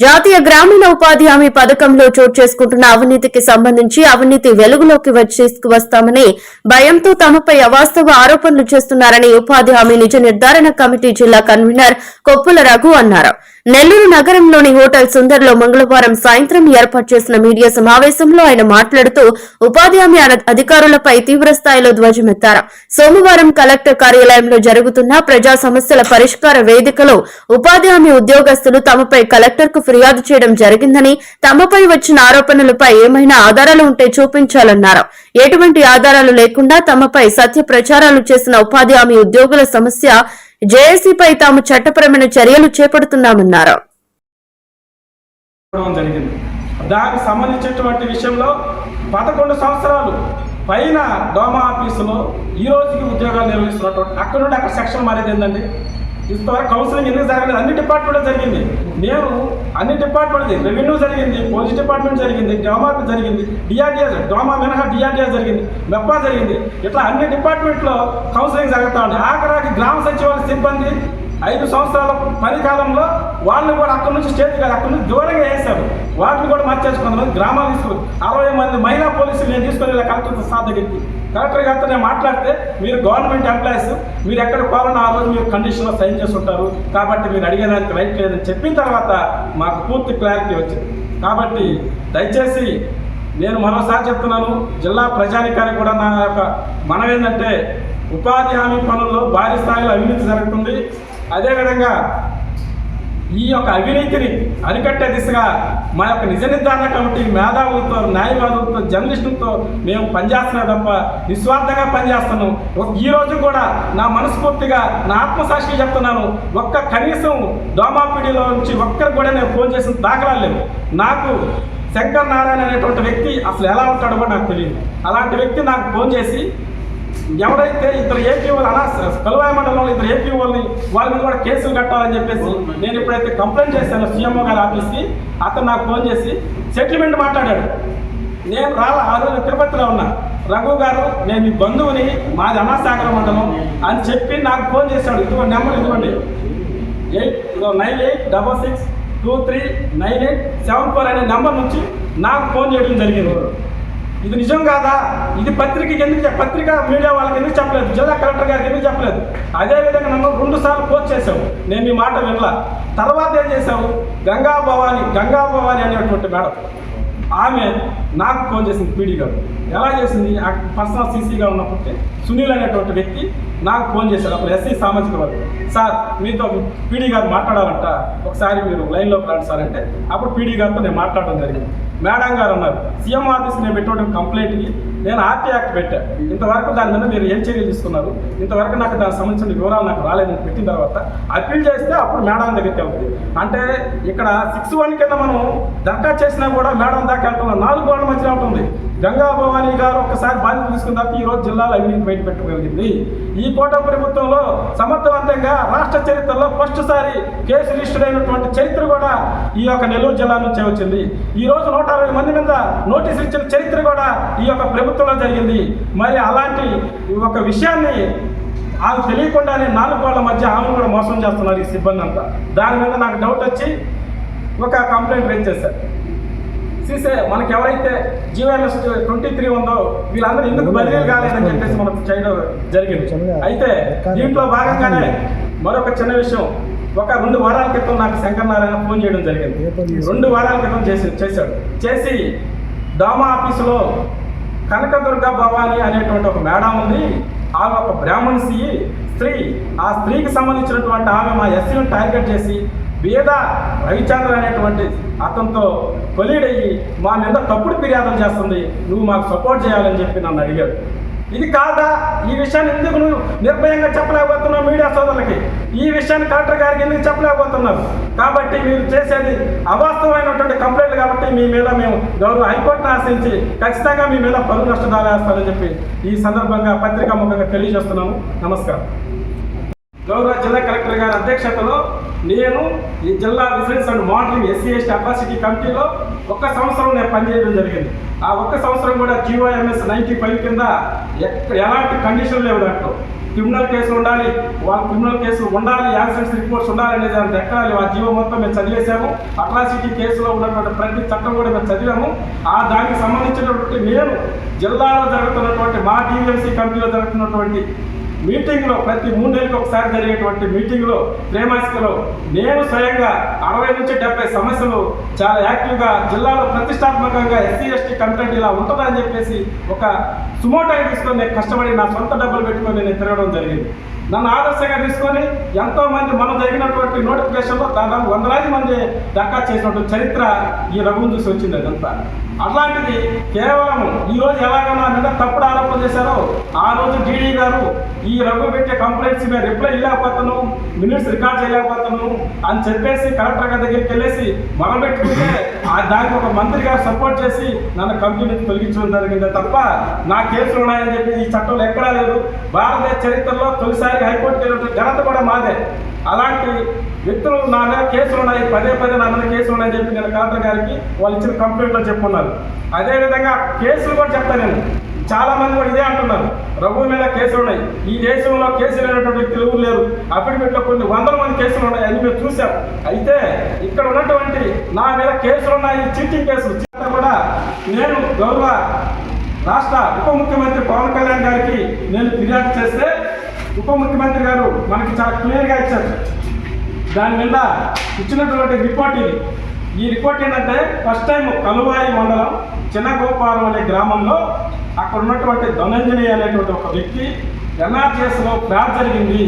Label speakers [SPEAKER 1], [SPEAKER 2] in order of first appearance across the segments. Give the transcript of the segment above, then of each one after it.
[SPEAKER 1] జాతీయ గ్రామీణ ఉపాధి హామీ పథకంలో చోటు చేసుకుంటున్న అవినీతికి సంబంధించి అవినీతి వెలుగులోకి వచ్చి వస్తామని భయంతో తమపై అవాస్తవ ఆరోపణలు చేస్తున్నారని ఉపాధి హామీ నిజ నిర్ధారణ కమిటీ జిల్లా కన్వీనర్ కొప్పుల రఘు అన్నారు. నెల్లూరు నగరంలోని హోటల్ సుందర్లో మంగళవారం సాయంత్రం ఏర్పాటు చేసిన మీడియా సమావేశంలో ఆయన మాట్లాడుతూ ఉపాధి హామీ అన- అధికారులపై తీవ్రస్థాయిలో ధ్వజమెత్తారు. సోమవారం కలెక్టర్ కార్యాలయంలో జరుగుతున్న ప్రజా సమస్యల పరిష్కార వేదికలో ఉపాధి హామీ ఉద్యోగస్తులు తమపై కలెక్టర్కు ఫిర్యాదు చేయడం జరిగిందని తమపై వచ్చిన ఆరోపణలపై ఏమైనా ఆధారాలు ఉంటే చూపించాలన్నారు. ఎటువంటి ఆధారాలు లేకుండా తమపై సత్య ప్రచారాలు చేసిన ఉపాధి హామీ ఉద్యోగుల సమస్య జేఏసీపై తాము చట్టపరమైన చర్యలు చేపడుతున్నామన్నారు.
[SPEAKER 2] జరిగింది. దానికి సంబంధించినటువంటి విషయంలో పదకొండు సంవత్సరాలు పైన డోమా ఆఫీసులో ఈ రోజుకి ఉద్యోగాలు నిర్వహిస్తున్నటువంటి అక్కడ నుండి అక్కడ సెక్షన్ మారేది ఏంటండి ఇంతవరకు కౌన్సిలింగ్ ఎందుకు జరగలేదు అన్ని డిపార్ట్మెంట్లో జరిగింది. నేను అన్ని డిపార్ట్మెంట్ రెవెన్యూ జరిగింది పోలీస్ డిపార్ట్మెంట్ జరిగింది డోమా జరిగింది డిఆర్డిఎస్ డోమా మినహా డిఆర్డిఎస్ జరిగింది మెప్పా జరిగింది. ఇట్లా అన్ని డిపార్ట్మెంట్లో కౌన్సిలింగ్ జరుగుతూ ఉంది. ఆఖరాకి గ్రామ సచివాలయ సిబ్బంది ఐదు సంవత్సరాల పని కాలంలో వాళ్ళని కూడా అక్కడి నుంచి స్టేట్ కాదు అక్కడి నుంచి దూరంగా వేశారు వాటిని కూడా మార్చేసి కొంతమంది గ్రామాలు తీసుకుని అరవై మంది మహిళా పోలీసులు నేను తీసుకొని ఇలా కలెక్టర్ సార్ దగ్గరికి. కలెక్టర్ గారితో నేను మాట్లాడితే మీరు గవర్నమెంట్ ఎంప్లాయీస్ మీరు ఎక్కడ కోవాలన్నా ఆ రోజు మీరు కండిషన్లో సైన్ చేసి ఉంటారు కాబట్టి మీరు అడిగేదానికి రైట్ లేదని చెప్పిన తర్వాత మాకు పూర్తి క్లారిటీ వచ్చింది. కాబట్టి దయచేసి నేను మరోసారి చెప్తున్నాను జిల్లా ప్రజానికానికి కూడా నా యొక్క మనం ఏంటంటే ఉపాధి హామీ పనుల్లో భారీ స్థాయిలో అవినీతి జరుగుతుంది. అదేవిధంగా ఈ యొక్క అవినీతిని అరికట్టే దిశగా మా యొక్క నిజ నిర్ధారణ కమిటీ మేధావులతో న్యాయవాదులతో జర్నలిస్టులతో మేము పనిచేస్తున్నా తప్ప నిస్వార్థంగా పనిచేస్తున్నాం. ఒక- ఈ రోజు కూడా నా మనస్ఫూర్తిగా నా ఆత్మసాక్షిగా చెప్తున్నాను. ఒక్క కనీసం దోమాపిడిలో నుంచి ఒక్కరు కూడా నేను ఫోన్ చేసిన దాఖలాలు లేవు. నాకు శంకర్ నారాయణ అనేటువంటి వ్యక్తి అసలు ఎలా ఉంటాడో నాకు తెలియదు. అలాంటి వ్యక్తి నాకు ఫోన్ చేసి ఎవరైతే ఇద్దరు ఏపీ వాళ్ళు అనా కలువాయి మండలంలో ఇద్దరు ఏపీ వాళ్ళని వాళ్ళ మీద కూడా కేసులు కట్టాలని చెప్పేసి నేను ఇప్పుడైతే కంప్లైంట్ చేశాను సీఎంఓ గారి ఆఫీస్కి అతను నాకు ఫోన్ చేసి సెటిల్మెంట్ మాట్లాడాడు. నేను రాల ఆ రోజు తిరుపతిలో ఉన్నా. రఘు గారు నేను మీ బంధువుని మాది అనాసాగర మండలం అని చెప్పి నాకు ఫోన్ చేశాడు. ఇదిగో నెంబర్ ఇదిగోండి. Eight nine eight double six two three nine eight seven four అనే నెంబర్ నుంచి నాకు ఫోన్ చేయడం జరిగింది. ఇది నిజం కాదా? ఇది పత్రికకి ఎందుకు పత్రిక మీడియా వాళ్ళకి ఎందుకు చెప్పలేదు? జిల్లా కలెక్టర్ గారికి ఎందుకు చెప్పలేదు? అదే విధంగా నన్ను రెండు సార్లు పోస్ట్ చేశావు. నేను మీ మాట వినలా. తర్వాత ఏం చేశావు? గంగా భవాని గంగా భవాని అనేటువంటి మేడం. ఆమె నాకు ఫోన్ చేసింది పీడీ గారు. ఎలా చేసింది? పర్సనల్ సీసీగా ఉన్నప్పటికీ సునీల్ అనేటువంటి వ్యక్తి నాకు ఫోన్ చేశారు. అప్పుడు ఎస్సీ సామాజిక వర్గం. సార్ మీతో పీడీ గారు మాట్లాడాలంట. ఒకసారి మీరు లైన్లోకి రండి సార్ అంటే. అప్పుడు పీడీ గారితో నేను మాట్లాడడం జరిగింది. మేడం గారు అన్నారు సీఎం ఆఫీస్ నేను పెట్టిన కంప్లైంట్కి నేను ఆర్టీ యాక్ట్ పెట్టాను ఇంతవరకు దాని మీద మీరు ఏం చర్యలు తీసుకున్నారు? ఇంతవరకు నాకు దానికి సంబంధించిన వివరాలు నాకు రాలేదని పెట్టిన తర్వాత అప్పీల్ చేస్తే అప్పుడు మేడం దగ్గరికి వెళ్తుంది అంటే ఇక్కడ సిక్స్ వన్ కింద మనం దరఖాస్తు చేసినా కూడా మేడం దాకా వెళ్తున్నాం నాలుగు గోడల మధ్య ఉంటుంది గంగా భవానీ గారు ఒకసారి బాధ్యత తీసుకున్న తర్వాత ఈ రోజు జిల్లాలో అవినీతి బయట పెట్టగలిగింది ఈ కోట ప్రభుత్వంలో సమర్థవంతంగా రాష్ట్ర చరిత్రలో ఫస్ట్ సారి కేసు రిజిస్టర్ అయినటువంటి చరిత్ర కూడా ఈ యొక్క నెల్లూరు జిల్లా నుంచే వచ్చింది. ఈ రోజు నూట అరవై మంది మీద నోటీసులు ఇచ్చిన చరిత్ర కూడా ఈ యొక్క ప్రభుత్వంలో జరిగింది. మరి అలాంటి ఒక విషయాన్ని ఆమె తెలియకుండానే నాలుగు వాళ్ళ మధ్య ఆమెను కూడా మోసం చేస్తున్నారు ఈ సిబ్బంది అంతా. దాని మీద నాకు డౌట్ వచ్చి ఒక కంప్లైంట్ రేజ్ చేశారు. సీసే మనకి ఎవరైతే జీవోఎంఎస్ ట్వంటీ త్రీ ఉందో వీళ్ళందరూ ఎందుకు బదిలీ కాలేదని చెప్పేసి మనకు చేయడం జరిగింది. అయితే దీంట్లో భాగంగానే మరొక చిన్న విషయం. ఒక రెండు వారాల క్రితం నాకు శంకర్ నారాయణ ఫోన్ చేయడం జరిగింది. రెండు వారాల క్రితం చేసి చేశాడు. చేసి డామా ఆఫీసులో కనకదుర్గ భవాని అనేటువంటి ఒక మేడం ఉంది. ఆమె ఒక బ్రాహ్మణ్సి స్త్రీ. ఆ స్త్రీకి సంబంధించినటువంటి ఆమె మా ఎస్సీని టార్గెట్ చేసి వేద రవిచంద్ర అనేటువంటి అతనితో కొలీడ్ అయ్యి మా మీద తప్పుడు ఫిర్యాదులు చేస్తుంది. నువ్వు మాకు సపోర్ట్ చేయాలని చెప్పి నన్ను అడిగాడు. ఇది కాదా? ఈ విషయాన్ని ఎందుకు నువ్వు నిర్భయంగా చెప్పలేకపోతున్నావు మీడియా సోదరులకి? ఈ విషయాన్ని కలెక్టర్ గారికి ఎందుకు చెప్పలేకపోతున్నారు? కాబట్టి మీరు చేసేది అవాస్తవమైనటువంటి కంప్లైంట్ కాబట్టి మీ మీద మేము గౌరవ హైకోర్టును ఆశించి ఖచ్చితంగా మీ మీద పరువు నష్టదాలు వేస్తారని చెప్పి ఈ సందర్భంగా పత్రికా ముఖంగా తెలియజేస్తున్నాము. నమస్కారం. గౌరవ జిల్లా కలెక్టర్ గారి అధ్యక్షతలో నేను ఈ జిల్లా vigilance and monitoring SC ST అపాసిటీ కమిటీలో ఒక్క సంవత్సరం నేను పనిచేయడం జరిగింది. ఆ ఒక్క సంవత్సరం కూడా జీఓఎంఎస్ నైంటీ ఫైవ్ కింద ఎలాంటి కండిషన్ లేవు దాంట్లో. క్రిమినల్ కేసులు ఉండాలి వాళ్ళ క్రిమినల్ కేసులు ఉండాలి యాక్సిడెంట్స్ రిపోర్ట్స్ ఉండాలి అనేది దాంట్లో ఎక్కడాలి ఆ జీవో మొత్తం మేము చదివేశాము. అట్రాసిటీ కేసులో ఉన్నటువంటి ప్రతి చట్టం కూడా మేము చదివాము. ఆ దానికి సంబంధించినటువంటి నేను జిల్లాలో జరుగుతున్నటువంటి మా టీఎంసీ కమిటీలో జరుగుతున్నటువంటి మీటింగ్లో ప్రతి మూడు నెలలకు ఒకసారి జరిగేటువంటి మీటింగ్లో త్రైమాసికలో నేను స్వయంగా అరవై నుంచి డెబ్బై సమస్యలు చాలా యాక్టివ్గా జిల్లాలో ప్రతిష్టాత్మకంగా ఎస్సీ ఎస్టీ కంటెంట్ ఇలా ఉంటుందని చెప్పేసి ఒక సుమోటాయి తీసుకొని నేను కష్టపడి నా సొంత డబ్బులు పెట్టుకొని నేను తిరగడం జరిగింది. నన్ను ఆదర్శంగా తీసుకొని ఎంతో మంది మనం జరిగినటువంటి నోటిఫికేషన్లో దాదాపు వందలాది మంది దక్కా చేసినటువంటి చరిత్ర ఈ రఘువును చూసి వచ్చింది అదంతా. అట్లాంటిది కేవలం ఈ రోజు ఎలాగో మీద తప్పుడు ఆరోపణ చేశారో ఆ రోజు డీడీ గారు ఈ రఘు పెట్టే కంప్లైంట్స్ మీద రిప్లై ఇవ్వలేకపోతాను మినిట్స్ రికార్డ్ చేయలేకపోతాను అని చెప్పేసి కలెక్టర్ గారి దగ్గరికి వెళ్ళేసి మనం పెట్టుకుంటే దానికి ఒక మంత్రి గారు సపోర్ట్ చేసి నన్ను కంపెనీ తొలగించడం జరిగింది. తప్ప నా కేసులు ఉన్నాయని చెప్పి ఈ చట్టంలో ఎక్కడా లేదు. భారతదేశ చరిత్రలో తొలిసారి హైకోర్టు వెళ్ళిన ఘనత కూడా మాదే. అలాంటి వ్యక్తులు నా మీద కేసులు ఉన్నాయి. పదే పదే నా మీద కేసులు ఉన్నాయని చెప్పి నేను కలెక్టర్ గారికి వాళ్ళు ఇచ్చిన కంప్లైంట్లో చెప్పున్నారు అదేవిధంగా కేసులు కూడా చెప్తాను నేను. చాలా మంది కూడా ఇదే అంటున్నారు. రఘు మీద కేసులు ఉన్నాయి. ఈ దేశంలో కేసులు లేనటువంటి వ్యక్తులు ఎవరు లేరు. అఫిడవిట్లో కొన్ని వందల మంది కేసులు ఉన్నాయి అని మేము చూసాం అయితే ఇక్కడ ఉన్నటువంటి నా మీద కేసులు ఉన్నాయి చీటింగ్ కేసులు. కూడా నేను గౌరవ రాష్ట్ర ఉప ముఖ్యమంత్రి పవన్ కళ్యాణ్ గారికి నేను ఫిర్యాదు చేస్తే ఉప ముఖ్యమంత్రి గారు మనకి చాలా క్లియర్గా ఇచ్చారు. దాని మీద ఇచ్చినటువంటి రిపోర్ట్ ఇది. ఈ రిపోర్ట్ ఏంటంటే ఫస్ట్ టైం కలువాయి మండలం చిన్నగోపారం అనే గ్రామంలో అక్కడ ఉన్నటువంటి ధనంజని అనేటువంటి ఒక వ్యక్తి ఎన్ఆర్జిఎస్లో ఫ్లాట్ జరిగింది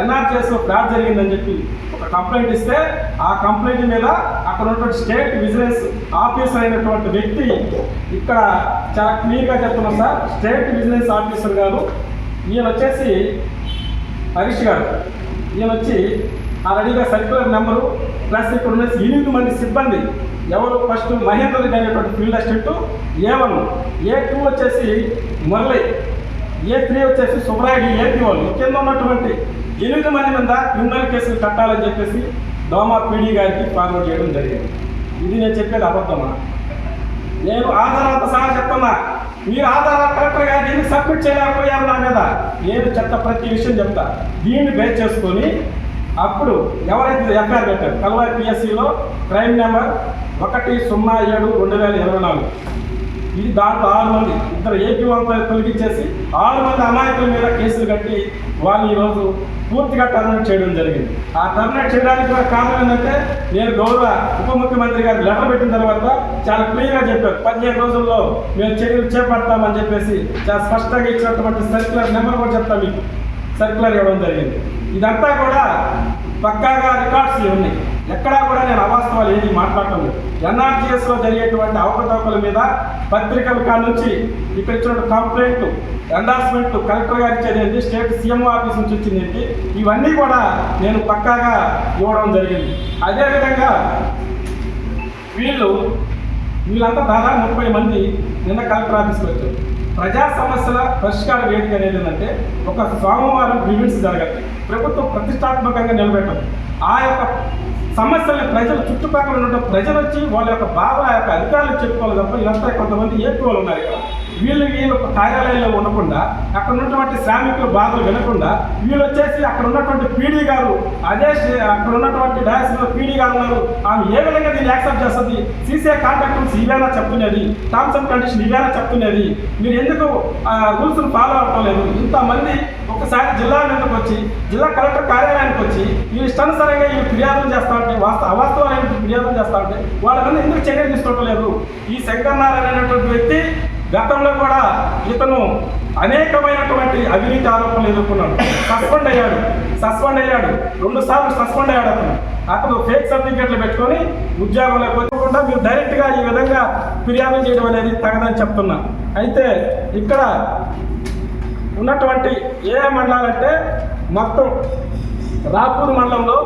[SPEAKER 2] ఎన్ఆర్జిఎస్లో ఫ్లాట్ జరిగిందని చెప్పి ఒక కంప్లైంట్ ఇస్తే ఆ కంప్లైంట్ మీద అక్కడ ఉన్నటువంటి స్టేట్ విజిలెన్స్ ఆఫీసర్ అయినటువంటి వ్యక్తి ఇక్కడ చాలా క్లియర్గా చెప్తున్నాం సార్ స్టేట్ విజిలెన్స్ ఆఫీసర్ గారు ఈయన వచ్చేసి హరీష్ గారు. ఈయన వచ్చి ఆ రెడీగా సర్క్యులర్ నెంబరు ప్లస్ ఇక్కడ ఉన్న ఎనిమిది మంది సిబ్బంది ఎవరు ఫస్ట్ మహేంద్ర రెడ్డి అనేటువంటి field assistant A one A two వచ్చేసి మురళి ఏ త్రీ వచ్చేసి సుబ్రాయుడు ఏపీ వాళ్ళు. కింద ఉన్నటువంటి ఎనిమిది మంది మీద క్రిమినల్ కేసులు కట్టాలని చెప్పేసి దోమా పీడీ గారికి ఫార్వర్డ్ చేయడం జరిగింది. ఇది నేను చెప్పేది అబద్ధమా? నేను ఆధారాలతో సహా చెప్తున్నా. మీరు ఆధారాలు కలెక్టర్ గారికి ఎందుకు సబ్మిట్ చేయలేకపోయారు నా మీద? నేను చెత్త ప్రతి విషయం చెప్తా. దీన్ని బేస్ చేసుకొని అప్పుడు ఎవరైతే ఎఫ్ఐఆర్ పెట్టారు? కల్వారి పిఎస్సిలో క్రైమ్ నెంబర్ ఒకటి సున్నా ఏడు రెండు వేల ఇరవై నాలుగు. ఇది దాంట్లో ఆరు మంది ఇద్దరు ఏపీ వాళ్ళతో తొలగించేసి ఆరు మంది అమాయకుల మీద కేసులు కట్టి వాళ్ళు ఈరోజు పూర్తిగా టర్మినేట్ చేయడం జరిగింది. ఆ టర్మినేట్ చేయడానికి కూడా కారణం ఏంటంటే నేను గౌరవ ఉప ముఖ్యమంత్రి గారు లెటర్ పెట్టిన తర్వాత చాలా క్లియర్గా చెప్పారు. పదిహేను రోజుల్లో మేము చర్యలు చేపడతామని చెప్పేసి చాలా స్పష్టంగా ఇచ్చినటువంటి సర్క్యులర్ నెంబర్ కూడా చెప్తాం మీకు. సర్క్యులర్ ఇవ్వడం జరిగింది. ఇదంతా కూడా పక్కాగా రికార్డ్స్ ఉన్నాయి. ఎక్కడా కూడా నేను అవాస్తవాలు ఏది మాట్లాడటం లేదు. ఎన్ఆర్జీఎస్లో జరిగేటువంటి అవకతవకల మీద పత్రికల కాడ నుంచి ఇక్కడ ఇచ్చిన కంప్లైంట్ ఎండార్స్మెంట్ కలెక్టర్ గారు ఇచ్చేది స్టేట్ సీఎం ఆఫీస్ నుంచి వచ్చిందేంటి ఇవన్నీ కూడా నేను పక్కాగా ఇవ్వడం జరిగింది. అదేవిధంగా వీళ్ళు వీళ్ళంతా దాదాపు ముప్పై మంది నిన్న కలెక్టర్ ఆఫీస్కి వచ్చారు. ప్రజా సమస్యల పరిష్కార వేదిక అనేది ఏంటంటే ఒక సోమవారం గ్రీవెన్స్ జరగాలి. ప్రభుత్వం ప్రతిష్టాత్మకంగా నిలబెట్టదు ఆ యొక్క సమస్యల్ని ప్రజలు చుట్టుపక్కల ఉన్న ప్రజలు వచ్చి వాళ్ళ యొక్క బాధ యొక్క అధికారులు చెప్పుకోవాలి తప్ప ఇలా కొంతమంది ఏపీ వాళ్ళు ఉన్నారు ఇక్కడ. వీళ్ళు వీళ్ళు ఒక కార్యాలయంలో ఉండకుండా అక్కడ ఉన్నటువంటి శ్రామికుల బాధలు వినకుండా వీళ్ళు వచ్చేసి అక్కడ ఉన్నటువంటి పీడీ గారు అదే అక్కడ ఉన్నటువంటి డయాస్లో పీడీ గారు ఉన్నారు. ఆమె ఏ విధంగా దీన్ని యాక్సెప్ట్ చేస్తుంది? సీసీఐ కాంట్రాక్టర్స్ ఇవేనా చెప్తున్నది? టర్మ్స్ అండ్ కండిషన్ ఇవేనా చెప్తున్నది? మీరు ఎందుకు రూల్స్ను ఫాలో అవ్వటం లేదు ఇంతమంది ఒకసారి జిల్లా మీదకి వచ్చి జిల్లా కలెక్టర్ కార్యాలయానికి వచ్చి ఈ ఇష్టానుసారంగా ఈ ఫిర్యాదులు చేస్తా ఉంటే వాస్తవ అవాస్తవమైన ఫిర్యాదులు చేస్తా ఉంటే వాళ్ళ మీద ఎందుకు చర్యలు తీసుకోవటం లేదు ఈ శంకర్నారాయణ అనేటువంటి వ్యక్తి గతంలో కూడా ఇతను అనేకమైనటువంటి అవినీతి ఆరోపణలు ఎదుర్కొన్నాడు. సస్పెండ్ అయ్యాడు. సస్పెండ్ అయ్యాడు. రెండు సార్లు సస్పెండ్ అయ్యాడు అతను. అతను ఫేక్ సర్టిఫికెట్లు పెట్టుకొని ఉద్యోగంలో పోకుండా మీరు డైరెక్ట్గా ఈ విధంగా ఫిర్యాదు చేయడం అనేది తగదని చెప్తున్నా. అయితే ఇక్కడ ఉన్నటువంటి ఏ మండలాలంటే మొత్తం రాపూర్ మండలంలో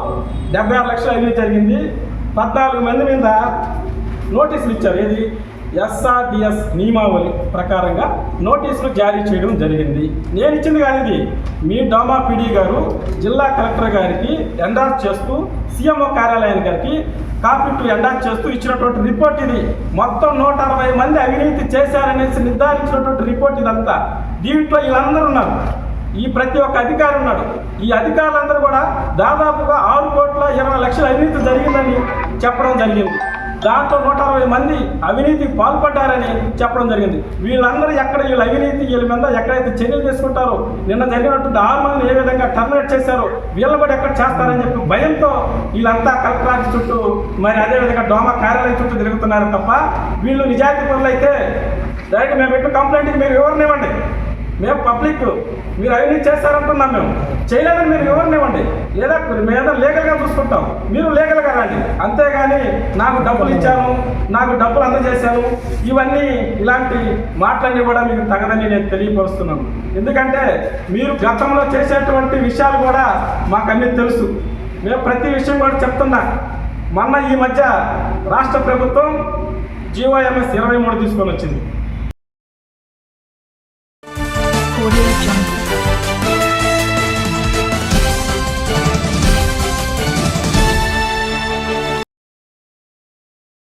[SPEAKER 2] డెబ్బై ఆరు లక్షల అవినీతి జరిగింది. పద్నాలుగు మంది మీద నోటీసులు ఇచ్చారు. ఏది? ఎస్ఆర్డిఎస్ నియమావళి ప్రకారంగా నోటీసులు జారీ చేయడం జరిగింది. నేను ఇచ్చింది కాదు ఇది. మీ డోమా పిడి గారు జిల్లా కలెక్టర్ గారికి ఎండార్స్ చేస్తూ సీఎంఓ కార్యాలయానికి గారికి కాపీ టు ఎండార్స్ చేస్తూ ఇచ్చినటువంటి రిపోర్ట్ ఇది. మొత్తం నూట అరవై మంది అవినీతి చేశారనేసి నిర్ధారించినటువంటి రిపోర్ట్ ఇదంతా. దీంట్లో వీళ్ళందరూ ఉన్నారు. ఈ ప్రతి ఒక్క అధికారి ఉన్నాడు. ఈ అధికారులందరూ కూడా దాదాపుగా ఆరు కోట్ల ఇరవై లక్షల అవినీతి జరిగిందని చెప్పడం జరిగింది. దాంట్లో నూట అరవై మంది అవినీతికి పాల్పడ్డారని చెప్పడం జరిగింది. వీళ్ళందరూ ఎక్కడ వీళ్ళు అవినీతి వీళ్ళ మీద ఎక్కడైతే చర్యలు తీసుకుంటారో నిన్న జరిగినటువంటి ఆరు మందిని ఏ విధంగా టర్మినేట్ చేశారో వీళ్ళు కూడా ఎక్కడ చేస్తారని చెప్పి భయంతో వీళ్ళంతా కలెక్టర్ చుట్టూ మరి అదేవిధంగా డోమా కార్యాలయం చుట్టూ తిరుగుతున్నారు తప్ప వీళ్ళు నిజాయితీ పనులు అయితే డైరెక్ట్ మేము పెట్టిన కంప్లైంట్కి మీరు వివరణ మేము పబ్లిక్ మీరు అవినీతి చేస్తారంటున్నాం మేము. చేయలేదని మీరు వివరణ ఇవ్వండి? లేదా మేము లీగల్గా చూసుకుంటాం. మీరు లీగల్గా రండి. అంతేగాని నాకు డబ్బులు ఇచ్చాను నాకు డబ్బులు అందజేశాను ఇవన్నీ ఇలాంటి మాటలన్నీ కూడా మీకు తగదని నేను తెలియపరుస్తున్నాను. ఎందుకంటే మీరు గతంలో చేసేటువంటి విషయాలు కూడా మాకు అన్నీ తెలుసు. మేము ప్రతి విషయం కూడా చెప్తున్నా. మొన్న ఈ మధ్య రాష్ట్ర ప్రభుత్వం జీవోఎంఎస్ ఇరవై మూడు తీసుకొని వచ్చింది.
[SPEAKER 3] Audio.